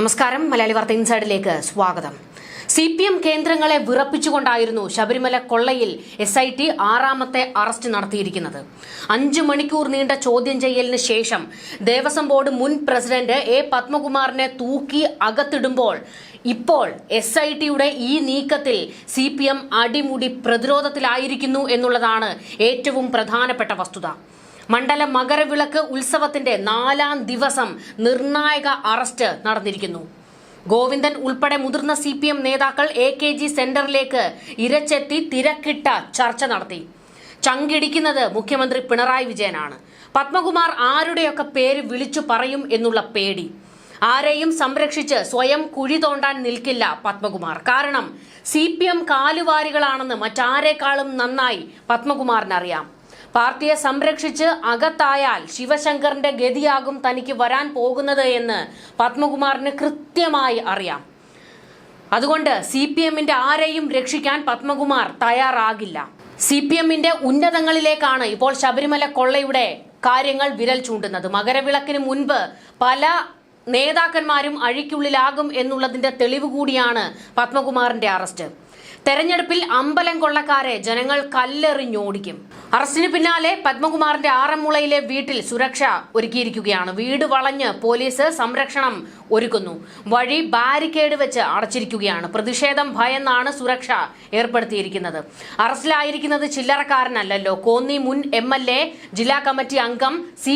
നമസ്കാരം. മലയാളി വാർത്ത ഇൻസൈഡിലേക്ക് സ്വാഗതം. സി പി എം കേന്ദ്രങ്ങളെ വിറപ്പിച്ചുകൊണ്ടായിരുന്നു ശബരിമല കൊള്ളയിൽ എസ് ഐ ടി ആറാമത്തെ അറസ്റ്റ് നടത്തിയിരിക്കുന്നത്. അഞ്ചു മണിക്കൂർ നീണ്ട ചോദ്യം ചെയ്യലിന് ശേഷം ദേവസ്വം ബോർഡ് മുൻ പ്രസിഡന്റ് എ പത്മകുമാറിനെ തൂക്കി അകത്തിടുമ്പോൾ ഇപ്പോൾ എസ് ഐ ടിയുടെ ഈ നീക്കത്തിൽ സി പി എം അടിമുടി പ്രതിരോധത്തിലായിരിക്കുന്നു എന്നുള്ളതാണ് ഏറ്റവും പ്രധാനപ്പെട്ട വസ്തുത. മണ്ഡല മകരവിളക്ക് ഉത്സവത്തിന്റെ നാലാം ദിവസം നിർണായക അറസ്റ്റ് നടന്നിരിക്കുന്നു. ഗോവിന്ദൻ ഉൾപ്പെടെ മുതിർന്ന സി പി എം നേതാക്കൾ എ കെ ജി സെന്ററിലേക്ക് ഇരച്ചെത്തി തിരക്കിട്ട ചർച്ച നടത്തി. ചങ്കിടിക്കുന്നത് മുഖ്യമന്ത്രി പിണറായി വിജയനാണ്. പത്മകുമാർ ആരുടെയൊക്കെ പേര് വിളിച്ചു പറയും എന്നുള്ള പേടി. ആരെയും സംരക്ഷിച്ച് സ്വയം കുഴി തോണ്ടാൻ നിൽക്കില്ല പത്മകുമാർ. കാരണം സി പി എം കാലുവാരികളാണെന്ന് മറ്റാരേക്കാളും നന്നായി പത്മകുമാറിനറിയാം. പാർട്ടിയെ സംരക്ഷിച്ച് അകത്തായാൽ ശിവശങ്കറിന്റെ ഗതിയാകും തനിക്ക് വരാൻ പോകുന്നത് എന്ന് പത്മകുമാറിന് കൃത്യമായി അറിയാം. അതുകൊണ്ട് സി പി എമ്മിന്റെ ആരെയും രക്ഷിക്കാൻ പത്മകുമാർ തയ്യാറാകില്ല. സി പി എമ്മിന്റെ ഉന്നതങ്ങളിലേക്കാണ് ഇപ്പോൾ ശബരിമല കൊള്ളയുടെ കാര്യങ്ങൾ വിരൽ ചൂണ്ടുന്നത്. മകരവിളക്കിന് മുൻപ് പല നേതാക്കന്മാരും അഴിക്കുള്ളിലാകും എന്നുള്ളതിന്റെ തെളിവ് കൂടിയാണ് പത്മകുമാറിന്റെ അറസ്റ്റ്. തെരഞ്ഞെടുപ്പിൽ അമ്പലം കൊള്ളക്കാരെ ജനങ്ങൾ കല്ലെറിഞ്ഞോടിക്കും. അറസ്റ്റിന് പിന്നാലെ പത്മകുമാറിന്റെ ആറന്മുളയിലെ വീട്ടിൽ സുരക്ഷ ഒരുക്കിയിരിക്കുകയാണ്. വീട് വളഞ്ഞ് പോലീസ് സംരക്ഷണം ഒരുക്കുന്നു. വഴി ബാരിക്കേഡ് വെച്ച് അടച്ചിരിക്കുകയാണ്. പ്രതിഷേധം ഭയന്നാണ് സുരക്ഷ ഏർപ്പെടുത്തിയിരിക്കുന്നത്. അറസ്റ്റിലായിരിക്കുന്നത് ചില്ലറക്കാരനല്ലല്ലോ. കോന്നി മുൻ എം ജില്ലാ കമ്മിറ്റി അംഗം സി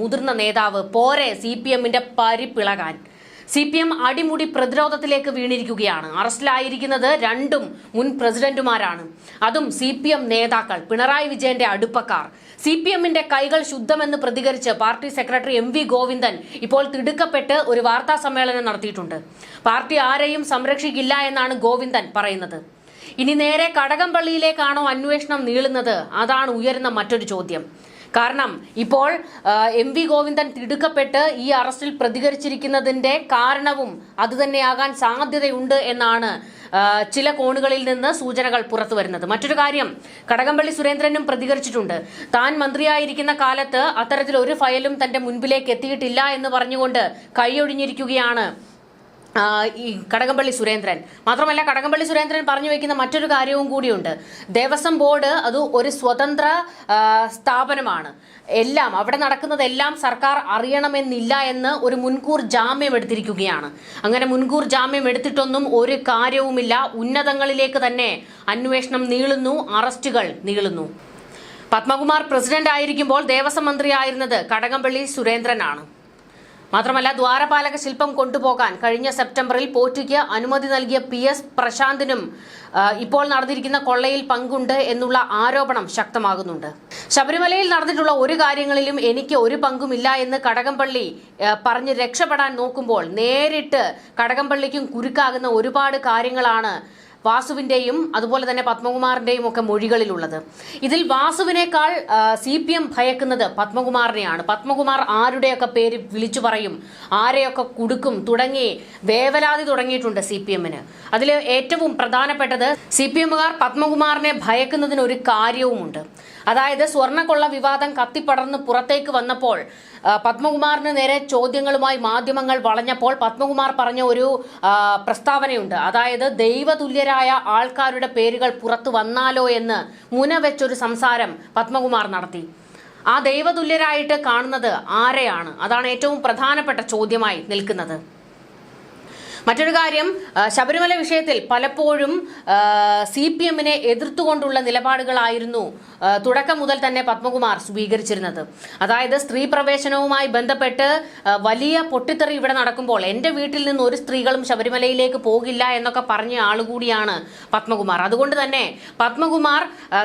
മുതിർന്ന നേതാവ്. പോരെ സി പി എമ്മിന്റെ പരിപ്പിളകാൻ. സി പി എം അടിമുടി പ്രതിരോധത്തിലേക്ക് വീണിരിക്കുകയാണ്. അറസ്റ്റിലായിരിക്കുന്നത് രണ്ടും മുൻ പ്രസിഡന്റുമാരാണ്. അതും സി പി എം നേതാക്കൾ പിണറായി വിജയന്റെ അടുപ്പക്കാർ. സി പി എമ്മിന്റെ കൈകൾ ശുദ്ധമെന്ന് പ്രതികരിച്ച് party secretary M V Govindan ഇപ്പോൾ തിടുക്കപ്പെട്ട് ഒരു വാർത്താ സമ്മേളനം നടത്തിയിട്ടുണ്ട്. പാർട്ടി ആരെയും സംരക്ഷിക്കില്ല എന്നാണ് ഗോവിന്ദൻ പറയുന്നത്. ഇനി നേരെ കടകംപള്ളിയിലേക്കാണോ അന്വേഷണം നീളുന്നത്? അതാണ് ഉയരുന്ന മറ്റൊരു ചോദ്യം. കാരണം ഇപ്പോൾ എം വി ഗോവിന്ദൻ തിടുക്കപ്പെട്ട് ഈ അറസ്റ്റിൽ പ്രതികരിച്ചിരിക്കുന്നതിന്റെ കാരണവും അതുതന്നെയാകാൻ സാധ്യതയുണ്ട് എന്നാണ് ചില കോണുകളിൽ നിന്ന് സൂചനകൾ പുറത്തു വരുന്നത്. മറ്റൊരു കാര്യം കടകംപള്ളി സുരേന്ദ്രനും പ്രതികരിച്ചിട്ടുണ്ട്. താൻ മന്ത്രിയായിരിക്കുന്ന കാലത്ത് അത്തരത്തിൽ ഒരു ഫയലും തന്റെ മുൻപിലേക്ക് എത്തിയിട്ടില്ല എന്ന് പറഞ്ഞുകൊണ്ട് കൈയൊഴിഞ്ഞിരിക്കുകയാണ് ഈ കടകംപള്ളി സുരേന്ദ്രൻ. മാത്രമല്ല കടകംപള്ളി സുരേന്ദ്രൻ പറഞ്ഞു വെക്കുന്ന മറ്റൊരു കാര്യവും കൂടിയുണ്ട്. ദേവസ്വം ബോർഡ് അത് ഒരു സ്വതന്ത്ര സ്ഥാപനമാണ്. എല്ലാം അവിടെ നടക്കുന്നതെല്ലാം സർക്കാർ അറിയണമെന്നില്ല എന്ന് ഒരു മുൻകൂർ ജാമ്യം എടുത്തിരിക്കുകയാണ്. അങ്ങനെ മുൻകൂർ ജാമ്യം എടുത്തിട്ടൊന്നും ഒരു കാര്യവുമില്ല. ഉന്നതങ്ങളിലേക്ക് തന്നെ അന്വേഷണം നീളുന്നു അറസ്റ്റുകൾ നീളുന്നു. പത്മകുമാർ പ്രസിഡന്റ് ആയിരിക്കുമ്പോൾ ദേവസ്വം മന്ത്രിയായിരുന്നത് കടകംപള്ളി സുരേന്ദ്രനാണ്. മാത്രമല്ല ദ്വാരപാലക ശില്പം കൊണ്ടുപോകാൻ കഴിഞ്ഞ സെപ്റ്റംബറിൽ പോറ്റിക്ക് അനുമതി നൽകിയ പി എസ് പ്രശാന്തിനും ഇപ്പോൾ നടന്നിരിക്കുന്ന കൊള്ളയിൽ പങ്കുണ്ട് എന്നുള്ള ആരോപണം ശക്തമാകുന്നുണ്ട്. ശബരിമലയിൽ നടന്നിട്ടുള്ള ഒരു കാര്യങ്ങളിലും എനിക്ക് ഒരു പങ്കുമില്ല എന്ന് കടകംപള്ളി പറഞ്ഞ് രക്ഷപ്പെടാൻ നോക്കുമ്പോൾ നേരിട്ട് കടകംപള്ളിക്കും കുരുക്കാകുന്ന ഒരുപാട് കാര്യങ്ങളാണ് വാസുവിന്റെയും അതുപോലെ തന്നെ പത്മകുമാറിന്റെയും ഒക്കെ മൊഴികളിലുള്ളത്. ഇതിൽ വാസുവിനേക്കാൾ സി പി എം ഭയക്കുന്നത് പത്മകുമാറിനെയാണ്. പത്മകുമാർ ആരുടെയൊക്കെ പേര് വിളിച്ചു പറയും ആരെയൊക്കെ കുടുക്കും തുടങ്ങി വേവലാതി തുടങ്ങിയിട്ടുണ്ട് സി പി എമ്മിന്. അതിൽ ഏറ്റവും പ്രധാനപ്പെട്ടത് സി പി എമ്മുകാർ പത്മകുമാറിനെ ഭയക്കുന്നതിന് ഒരു കാര്യവുമുണ്ട്. അതായത് സ്വർണക്കൊള്ള വിവാദം കത്തിപ്പടർന്ന് പുറത്തേക്ക് വന്നപ്പോൾ പത്മകുമാറിന് നേരെ ചോദ്യങ്ങളുമായി മാധ്യമങ്ങൾ വളഞ്ഞപ്പോൾ പത്മകുമാർ പറഞ്ഞ ഒരു പ്രസ്താവനയുണ്ട്. അതായത് ദൈവതുല്യരായ ആൾക്കാരുടെ പേരുകൾ പുറത്തു വന്നാലോ എന്ന് മുനവെച്ചൊരു സംസാരം പത്മകുമാർ നടത്തി. ആ ദൈവതുല്യരായിട്ട് കാണുന്നത് ആരെയാണ്? അതാണ് ഏറ്റവും പ്രധാനപ്പെട്ട ചോദ്യമായി നിൽക്കുന്നത്. മറ്റൊരു കാര്യം ശബരിമല വിഷയത്തിൽ പലപ്പോഴും സി പി എമ്മിനെ എതിർത്തുകൊണ്ടുള്ള നിലപാടുകളായിരുന്നു തുടക്കം മുതൽ തന്നെ പത്മകുമാർ സ്വീകരിച്ചിരുന്നത്. അതായത് സ്ത്രീ പ്രവേശനവുമായി ബന്ധപ്പെട്ട് വലിയ പൊട്ടിത്തെറി ഇവിടെ നടക്കുമ്പോൾ എന്റെ വീട്ടിൽ നിന്ന് ഒരു സ്ത്രീകളും ശബരിമലയിലേക്ക് പോകില്ല എന്നൊക്കെ പറഞ്ഞ ആളുകൂടിയാണ് പത്മകുമാർ. അതുകൊണ്ട് തന്നെ പത്മകുമാർ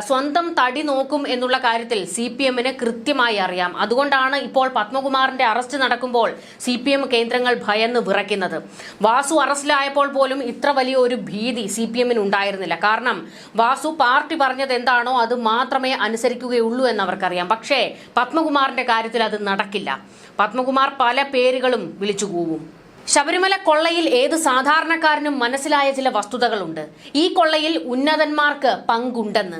സ്വന്തം തടി നോക്കും എന്നുള്ള കാര്യത്തിൽ സി പി എമ്മിന് കൃത്യമായി അറിയാം. അതുകൊണ്ടാണ് ഇപ്പോൾ പത്മകുമാറിന്റെ അറസ്റ്റ് നടക്കുമ്പോൾ സി പി എം കേന്ദ്രങ്ങൾ ഭയന്ന് വിറയ്ക്കുന്നത്. അറസ്റ്റിലായപ്പോൾ പോലും ഇത്ര വലിയ ഒരു ഭീതി സി പി എമ്മിന് ഉണ്ടായിരുന്നില്ല. കാരണം വാസു പാർട്ടി പറഞ്ഞത് എന്താണോ അത് മാത്രമേ അനുസരിക്കുകയുള്ളൂ എന്ന് അവർക്കറിയാം പക്ഷേ പത്മകുമാറിന്റെ കാര്യത്തിൽ അത് നടക്കില്ല. പത്മകുമാർ പല പേരുകളും വിളിച്ചു കൂവും. ശബരിമല കൊള്ളയിൽ ഏത് സാധാരണക്കാരനും മനസ്സിലായ ചില വസ്തുതകളുണ്ട്. ഈ കൊള്ളയിൽ ഉന്നതന്മാർക്ക് പങ്കുണ്ടെന്ന്.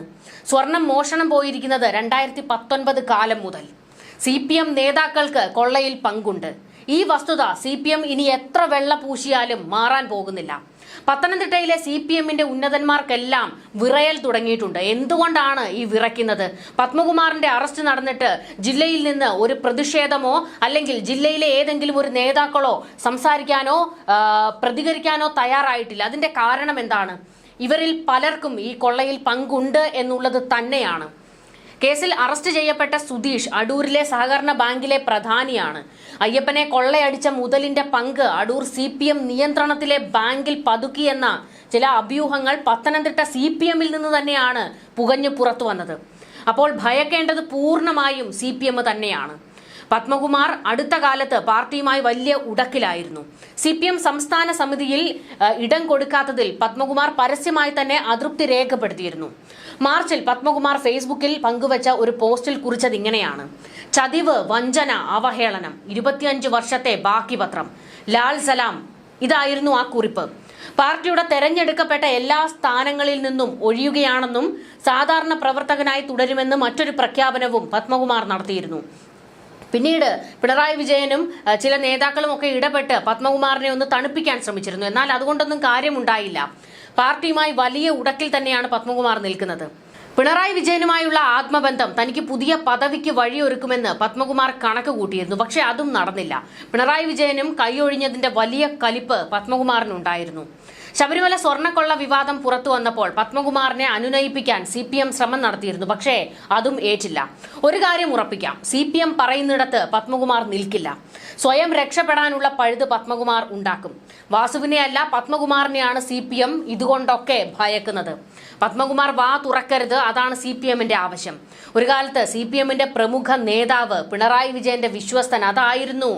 സ്വർണം മോഷണം പോയിരിക്കുന്നത് രണ്ടായിരത്തി പത്തൊൻപത് കാലം മുതൽ. സി പി എം നേതാക്കൾക്ക് കൊള്ളയിൽ പങ്കുണ്ട്. ഈ വസ്തുത സി പി എം ഇനി എത്ര വെള്ള പൂശിയാലും മാറാൻ പോകുന്നില്ല. പത്തനംതിട്ടയിലെ സി പി എമ്മിന്റെ ഉന്നതന്മാർക്കെല്ലാം വിറയൽ തുടങ്ങിയിട്ടുണ്ട്. എന്തുകൊണ്ടാണ് ഈ വിറയ്ക്കുന്നത്? പത്മകുമാറിന്റെ അറസ്റ്റ് നടന്നിട്ട് ജില്ലയിൽ നിന്ന് ഒരു പ്രതിഷേധമോ അല്ലെങ്കിൽ ജില്ലയിലെ ഏതെങ്കിലും ഒരു നേതാക്കളോ സംസാരിക്കാനോ പ്രതികരിക്കാനോ തയ്യാറായിട്ടില്ല. അതിന്റെ കാരണം എന്താണ്? ഇവരിൽ പലർക്കും ഈ കൊള്ളയിൽ പങ്കുണ്ട് എന്നുള്ളത് തന്നെയാണ്. കേസിൽ അറസ്റ്റ് ചെയ്യപ്പെട്ട സുധീഷ് അടൂരിലെ സഹകരണ ബാങ്കിലെ പ്രധാനിയാണ്. അയ്യപ്പനെ കൊള്ളയടിച്ച മുതലിന്റെ പങ്ക് അടൂർ സി നിയന്ത്രണത്തിലെ ബാങ്കിൽ പതുക്കിയെന്ന ചില അഭ്യൂഹങ്ങൾ പത്തനംതിട്ട സി പി എമ്മിൽ നിന്ന് തന്നെയാണ് പുകഞ്ഞു പുറത്തു വന്നത്. അപ്പോൾ ഭയക്കേണ്ടത് പൂർണമായും സി പി എം തന്നെയാണ്. പത്മകുമാർ അടുത്ത കാലത്ത് പാർട്ടിയുമായി വലിയ ഉടക്കിലായിരുന്നു. സി പി എം സംസ്ഥാന സമിതിയിൽ ഇടം കൊടുക്കാത്തതിൽ പത്മകുമാർ പരസ്യമായി തന്നെ അതൃപ്തി രേഖപ്പെടുത്തിയിരുന്നു. മാർച്ചിൽ പത്മകുമാർ ഫേസ്ബുക്കിൽ പങ്കുവച്ച ഒരു പോസ്റ്റിൽ കുറിച്ചത് ഇങ്ങനെയാണ്. ചതിവ് വഞ്ചന അവഹേളനം ഇരുപത്തിയഞ്ച് വർഷത്തെ ബാക്കി പത്രം ലാൽ സലാം ഇതായിരുന്നു ആ കുറിപ്പ്. പാർട്ടിയുടെ തെരഞ്ഞെടുക്കപ്പെട്ട എല്ലാ സ്ഥാനങ്ങളിൽ നിന്നും ഒഴിയുകയാണെന്നും സാധാരണ പ്രവർത്തകനായി തുടരുമെന്നും മറ്റൊരു പ്രഖ്യാപനവും പത്മകുമാർ നടത്തിയിരുന്നു. പിന്നീട് പിണറായി വിജയനും ചില നേതാക്കളും ഒക്കെ ഇടപെട്ട് പത്മകുമാറിനെ ഒന്ന് തണുപ്പിക്കാൻ ശ്രമിച്ചിരുന്നു. എന്നാൽ അതുകൊണ്ടൊന്നും കാര്യമുണ്ടായില്ല. പാർട്ടിയുമായി വലിയ ഉടക്കിൽ തന്നെയാണ് പത്മകുമാർ നിൽക്കുന്നത്. പിണറായി വിജയനുമായുള്ള ആത്മബന്ധം തനിക്ക് പുതിയ പദവിക്ക് വഴിയൊരുക്കുമെന്ന് പത്മകുമാർ കണക്ക് കൂട്ടിയിരുന്നു. പക്ഷെ അതും നടന്നില്ല. പിണറായി വിജയനും കൈയൊഴിഞ്ഞതിന്റെ വലിയ കലിപ്പ് പത്മകുമാറിനുണ്ടായിരുന്നു. ശബരിമല സ്വർണക്കൊള്ള വിവാദം പുറത്തു വന്നപ്പോൾ പത്മകുമാറിനെ അനുനയിപ്പിക്കാൻ സി പി എം ശ്രമം നടത്തിയിരുന്നു. പക്ഷേ അതും ഏറ്റില്ല. ഒരു കാര്യം ഉറപ്പിക്കാം. സി പി എം പറയുന്നിടത്ത് പത്മകുമാർ നിൽക്കില്ല. സ്വയം രക്ഷപ്പെടാനുള്ള പഴുത് പത്മകുമാർ ഉണ്ടാക്കും. വാസുവിനെ അല്ല പത്മകുമാറിനെയാണ് സി പി എം ഇതുകൊണ്ടൊക്കെ ഭയക്കുന്നത്. പത്മകുമാർ വാ തുറക്കരുത് അതാണ് സി പി എമ്മിന്റെ ആവശ്യം. ഒരു കാലത്ത് സി പി എമ്മിന്റെ പ്രമുഖ നേതാവ് പിണറായി വിജയന്റെ വിശ്വസ്തൻ അതായിരുന്നു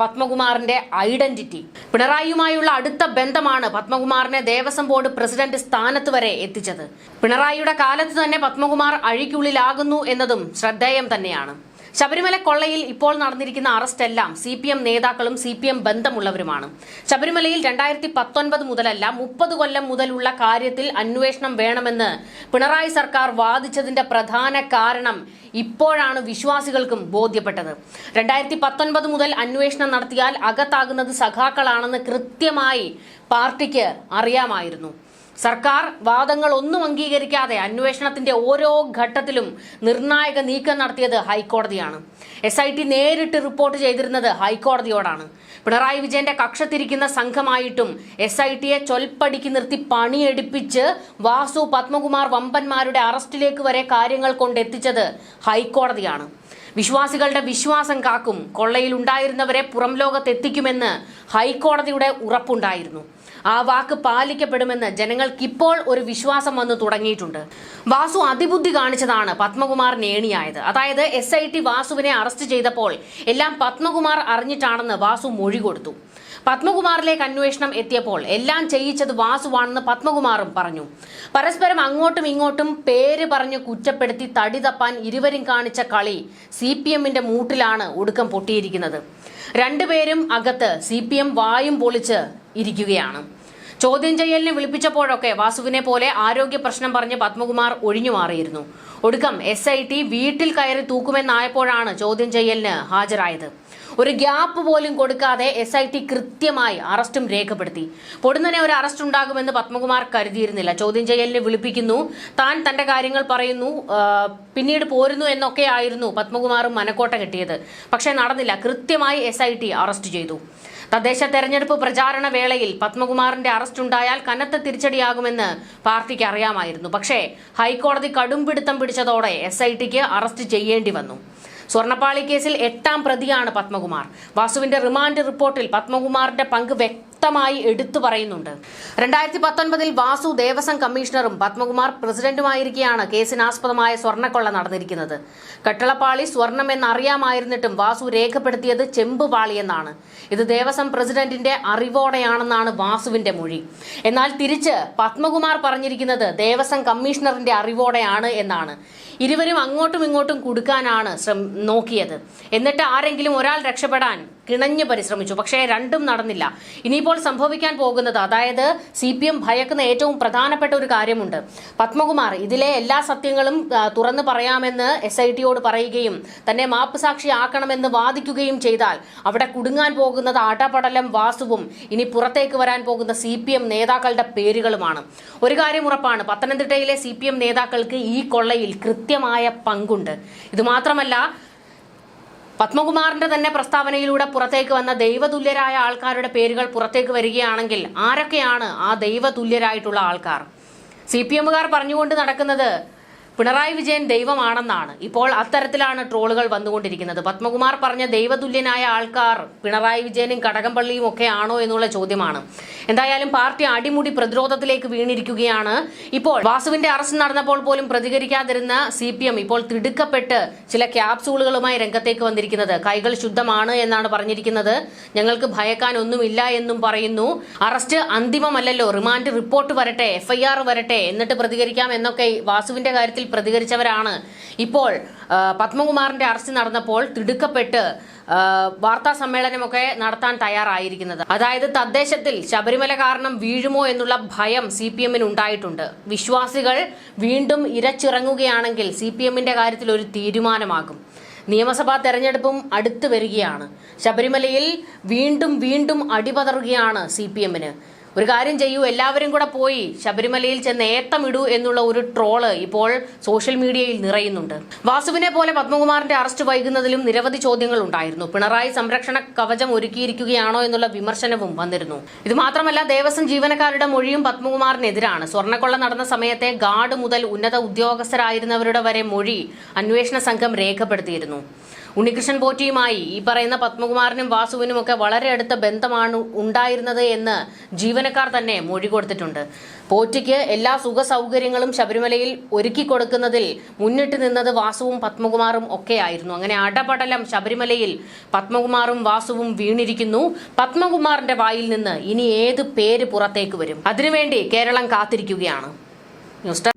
പത്മകുമാറിന്റെ ഐഡന്റിറ്റി. പിണറായിയുമായുള്ള അടുത്ത ബന്ധമാണ് പത്മകുമാറിനെ ദേവസ്വം ബോർഡ് പ്രസിഡന്റ് സ്ഥാനത്ത് വരെ എത്തിച്ചത്. പിണറായിയുടെ കാലത്ത് തന്നെ പത്മകുമാർ അഴിക്കുള്ളിലാകുന്നു എന്നതും ശ്രദ്ധേയം തന്നെയാണ്. ശബരിമല കൊള്ളയിൽ ഇപ്പോൾ നടന്നിരിക്കുന്ന അറസ്റ്റ് എല്ലാം സി പി എം നേതാക്കളും സി പി എം ബന്ധമുള്ളവരുമാണ്. ശബരിമലയിൽ രണ്ടായിരത്തി പത്തൊൻപത് മുതലല്ല മുപ്പത് കൊല്ലം മുതലുള്ള കാര്യത്തിൽ അന്വേഷണം വേണമെന്ന് പിണറായി സർക്കാർ വാദിച്ചതിന്റെ പ്രധാന കാരണം ഇപ്പോഴാണ് വിശ്വാസികൾക്കും ബോധ്യപ്പെട്ടത്. രണ്ടായിരത്തി പത്തൊൻപത് മുതൽ അന്വേഷണം നടത്തിയാൽ അകത്താകുന്നത് സഖാക്കളാണെന്ന് കൃത്യമായി പാർട്ടിക്ക് അറിയാമായിരുന്നു. സർക്കാർ വാദങ്ങൾ ഒന്നും അംഗീകരിക്കാതെ അന്വേഷണത്തിന്റെ ഓരോ ഘട്ടത്തിലും നിർണായക നീക്കം നടത്തിയത് ഹൈക്കോടതിയാണ്. എസ് ഐ ടി നേരിട്ട് റിപ്പോർട്ട് ചെയ്തിരുന്നത് ഹൈക്കോടതിയോടാണ്. പിണറായി വിജയന്റെ കക്ഷത്തിരിക്കുന്ന സംഘമായിട്ടും എസ് ഐ ടിയെ ചൊൽപ്പടിക്ക് നിർത്തി പണിയെടുപ്പിച്ച് വാസു പത്മകുമാർ വമ്പന്മാരുടെ അറസ്റ്റിലേക്ക് വരെ കാര്യങ്ങൾ കൊണ്ടെത്തിച്ചത് ഹൈക്കോടതിയാണ്. വിശ്വാസികളുടെ വിശ്വാസം കാക്കും. കൊള്ളയിൽ ഉണ്ടായിരുന്നവരെ പുറം ലോകത്തെത്തിക്കുമെന്ന് ഹൈക്കോടതിയുടെ ഉറപ്പുണ്ടായിരുന്നു. ആ വാക്ക് പാലിക്കപ്പെടുമെന്ന് ജനങ്ങൾക്കിപ്പോൾ ഒരു വിശ്വാസം വന്നു തുടങ്ങിയിട്ടുണ്ട്. വാസു അതിബുദ്ധി കാണിച്ചതാണ് പത്മകുമാർ ഏണിയായത് അതായത് എസ് ഐ ടി വാസുവിനെ അറസ്റ്റ് ചെയ്തപ്പോൾ എല്ലാം പത്മകുമാർ അറിഞ്ഞിട്ടാണെന്ന് വാസു മൊഴി കൊടുത്തു. പത്മകുമാറിലേക്ക് അന്വേഷണം എത്തിയപ്പോൾ എല്ലാം ചെയ്യിച്ചത് വാസുവാണെന്ന് പത്മകുമാറും പറഞ്ഞു. പരസ്പരം അങ്ങോട്ടും ഇങ്ങോട്ടും പേര് പറഞ്ഞ് കുറ്റപ്പെടുത്തി തടി തപ്പാൻ ഇരുവരും കാണിച്ച കളി സി പി എമ്മിന്റെ മൂട്ടിലാണ് ഒടുക്കം പൊട്ടിയിരിക്കുന്നത്. രണ്ടുപേരും അകത്ത് സി പി എം വായും പൊളിച്ച് ഇരിക്കുകയാണ്. ചോദ്യം ചെയ്യലിനെ വിളിപ്പിച്ചപ്പോഴൊക്കെ വാസുവിനെ പോലെ ആരോഗ്യ പ്രശ്നം പറഞ്ഞ് പത്മകുമാർ ഒഴിഞ്ഞു മാറിയിരുന്നു. ഒടുക്കം എസ് ഐ ടി വീട്ടിൽ കയറി തൂക്കുമെന്നായപ്പോഴാണ് ചോദ്യം ചെയ്യലിന് ഹാജരായത്. ഒരു ഗ്യാപ്പ് പോലും കൊടുക്കാതെ എസ് ഐ ടി കൃത്യമായി അറസ്റ്റും രേഖപ്പെടുത്തി. പൊടുന്നനെ ഒരു അറസ്റ്റ് ഉണ്ടാകുമെന്ന് പത്മകുമാർ കരുതിയിരുന്നില്ല. ചോദ്യം ചെയ്യലിനെ വിളിപ്പിക്കുന്നു. താൻ തന്റെ കാര്യങ്ങൾ പറയുന്നു പിന്നീട് പോരുന്നു എന്നൊക്കെ ആയിരുന്നു പത്മകുമാറും മനക്കോട്ട കെട്ടിയത്. പക്ഷേ നടന്നില്ല. കൃത്യമായി എസ് അറസ്റ്റ് ചെയ്തു. തദ്ദേശ തെരഞ്ഞെടുപ്പ് പ്രചാരണ വേളയിൽ പത്മകുമാറിന്റെ അറസ്റ്റ് ഉണ്ടായാൽ കനത്ത തിരിച്ചടിയാകുമെന്ന് പാർട്ടിക്ക് അറിയാമായിരുന്നു. പക്ഷേ ഹൈക്കോടതി കടുംപിടുത്തം പിടിച്ചതോടെ എസ് ഐ ടിക്ക് അറസ്റ്റ് ചെയ്യേണ്ടി വന്നു. സ്വർണപ്പാളി കേസിൽ എട്ടാം പ്രതിയാണ് പത്മകുമാർ. വാസുവിന്റെ റിമാൻഡ് റിപ്പോർട്ടിൽ പത്മകുമാറിന്റെ പങ്ക് വ്യക്തമായി എടുത്തു പറയുന്നുണ്ട്. രണ്ടായിരത്തി പത്തൊൻപതിൽ വാസു ദേവസ്വം കമ്മീഷണറും പത്മകുമാർ പ്രസിഡന്റുമായിരിക്കെയാണ് കേസിനാസ്പദമായ സ്വർണക്കൊള്ള നടന്നിരിക്കുന്നത്. കട്ടളപ്പാളി സ്വർണം എന്നറിയാമായിരുന്നിട്ടും വാസു രേഖപ്പെടുത്തിയത് ചെമ്പുപാളി എന്നാണ് ഇത് ദേവസ്വം പ്രസിഡന്റിന്റെ അറിവോടെയാണെന്നാണ് വാസുവിന്റെ മൊഴി. എന്നാൽ തിരിച്ച് പത്മകുമാർ പറഞ്ഞിരിക്കുന്നത് ദേവസ്വം കമ്മീഷണറിന്റെ അറിവോടെയാണ് എന്നാണ്. ഇരുവരും അങ്ങോട്ടും ഇങ്ങോട്ടും കൊടുക്കാനാണ് നോക്കിയത്. എന്നിട്ട് ആരെങ്കിലും ഒരാൾ രക്ഷപ്പെടാൻ കിണഞ്ഞു പരിശ്രമിച്ചു. പക്ഷേ രണ്ടും നടന്നില്ല. ഇനിയിപ്പോൾ സംഭവിക്കാൻ പോകുന്നത് അതായത് സി പി എം ഭയക്കുന്ന ഏറ്റവും പ്രധാനപ്പെട്ട ഒരു കാര്യമുണ്ട്. പത്മകുമാർ ഇതിലെ എല്ലാ സത്യങ്ങളും തുറന്ന് പറയാമെന്ന് എസ് ഐ ടിയോട് പറയുകയും തന്നെ മാപ്പ് സാക്ഷിയാക്കണമെന്ന് വാദിക്കുകയും ചെയ്താൽ അവിടെ കുടുങ്ങാൻ പോകുന്നത് അടപടലം വാസുവും ഇനി പുറത്തേക്ക് വരാൻ പോകുന്ന സി പി എം നേതാക്കളുടെ പേരുകളുമാണ്. ഒരു കാര്യം ഉറപ്പാണ് പത്തനംതിട്ടയിലെ സി പി എം നേതാക്കൾക്ക് ഈ കൊള്ളയിൽ കൃത്യമായ പങ്കുണ്ട്. ഇത് മാത്രമല്ല പത്മകുമാറിന്റെ തന്നെ പ്രസ്താവനയിലൂടെ പുറത്തേക്ക് വന്ന ദൈവതുല്യരായ ആൾക്കാരുടെ പേരുകൾ പുറത്തേക്ക് വരികയാണെങ്കിൽ ആരൊക്കെയാണ് ആ ദൈവതുല്യരായിട്ടുള്ള ആൾക്കാർ? സി പി എമ്മുകാർ പറഞ്ഞുകൊണ്ട് നടക്കുന്നത് പിണറായി വിജയൻ ദൈവമാണെന്നാണ്. ഇപ്പോൾ അത്തരത്തിലാണ് ട്രോളുകൾ വന്നുകൊണ്ടിരിക്കുന്നത്. പത്മകുമാർ പറഞ്ഞ ദൈവതുല്യനായ ആൾക്കാർ പിണറായി വിജയനും കടകംപള്ളിയും ഒക്കെ ആണോ എന്നുള്ള ചോദ്യമാണ്. എന്തായാലും പാർട്ടി അടിമുടി പ്രതിരോധത്തിലേക്ക് വീണിരിക്കുകയാണ്. ഇപ്പോൾ വാസുവിന്റെ അറസ്റ്റ് നടന്നപ്പോൾ പോലും പ്രതികരിക്കാതിരുന്ന സി ഇപ്പോൾ തിടുക്കപ്പെട്ട് ചില ക്യാപ്സൂളുകളുമായി രംഗത്തേക്ക് വന്നിരിക്കുന്നത്. കൈകൾ ശുദ്ധമാണ് എന്നാണ് പറഞ്ഞിരിക്കുന്നത്. ഞങ്ങൾക്ക് ഭയക്കാൻ ഒന്നുമില്ല എന്നും പറയുന്നു. അറസ്റ്റ് അന്തിമമല്ലല്ലോ. റിമാൻഡ് റിപ്പോർട്ട് വരട്ടെ എഫ്ഐആർ വരട്ടെ എന്നിട്ട് പ്രതികരിക്കാം എന്നൊക്കെ വാസുവിന്റെ കാര്യത്തിൽ പ്രതികരിച്ചവരാണ്. ഇപ്പോൾ പത്മകുമാറിന്റെ അറസ്റ്റ് നടന്നപ്പോൾ തിടുക്കപ്പെട്ട് വാർത്താ സമ്മേളനമൊക്കെ നടത്താൻ തയ്യാറായിരിക്കുന്നത്. അതായത് തദ്ദേശത്തിൽ ശബരിമല കാരണം വീഴുമോ എന്നുള്ള ഭയം സി പി എമ്മിന് ഉണ്ടായിട്ടുണ്ട്. വിശ്വാസികൾ വീണ്ടും ഇരച്ചിറങ്ങുകയാണെങ്കിൽ സി പി എമ്മിന്റെ കാര്യത്തിൽ ഒരു തീരുമാനമാകും. നിയമസഭാ തെരഞ്ഞെടുപ്പും അടുത്തു വരികയാണ്. ശബരിമലയിൽ വീണ്ടും വീണ്ടും അടിപതറുകയാണ് സി പി എമ്മിന് ഒരു കാര്യം ചെയ്യൂ എല്ലാവരും കൂടെ പോയി ശബരിമലയിൽ ചെന്ന് ഏത്തമിടൂ എന്നുള്ള ഒരു ട്രോൾ ഇപ്പോൾ സോഷ്യൽ മീഡിയയിൽ നിറയുന്നുണ്ട്. വാസുവിനെ പോലെ പത്മകുമാറിന്റെ അറസ്റ്റ് വൈകുന്നതിലും നിരവധി ചോദ്യങ്ങൾ ഉണ്ടായിരുന്നു. പിണറായി സംരക്ഷണ കവചം ഒരുക്കിയിരിക്കുകയാണോ എന്നുള്ള വിമർശനവും വന്നിരുന്നു. ഇത് മാത്രമല്ല ദേവസ്വം ജീവനക്കാരുടെ മൊഴിയും പത്മകുമാറിനെതിരാണ്. സ്വർണക്കൊള്ള നടന്ന സമയത്തെ ഗാർഡ് മുതൽ ഉന്നത ഉദ്യോഗസ്ഥരായിരുന്നവരുടെ വരെ മൊഴി അന്വേഷണ സംഘം രേഖപ്പെടുത്തിയിരുന്നു. ഉണ്ണികൃഷ്ണൻ പോറ്റിയുമായി ഈ പറയുന്ന പത്മകുമാറിനും വാസുവിനും ഒക്കെ വളരെ അടുത്ത ബന്ധമാണ് ഉണ്ടായിരുന്നത് എന്ന് ജീവനക്കാർ തന്നെ മൊഴി കൊടുത്തിട്ടുണ്ട്. പോറ്റിക്ക് എല്ലാ സുഖ സൗകര്യങ്ങളും ശബരിമലയിൽ ഒരുക്കി കൊടുക്കുന്നതിൽ മുന്നിട്ട് നിന്നത് വാസുവും പത്മകുമാറും ഒക്കെ ആയിരുന്നു. അങ്ങനെ അടപടലം ശബരിമലയിൽ പത്മകുമാറും വാസുവും വീണിരിക്കുന്നു. പത്മകുമാറിന്റെ വായിൽ നിന്ന് ഇനി ഏത് പേര് പുറത്തേക്ക് വരും? അതിനുവേണ്ടി കേരളം കാത്തിരിക്കുകയാണ്. ന്യൂസ്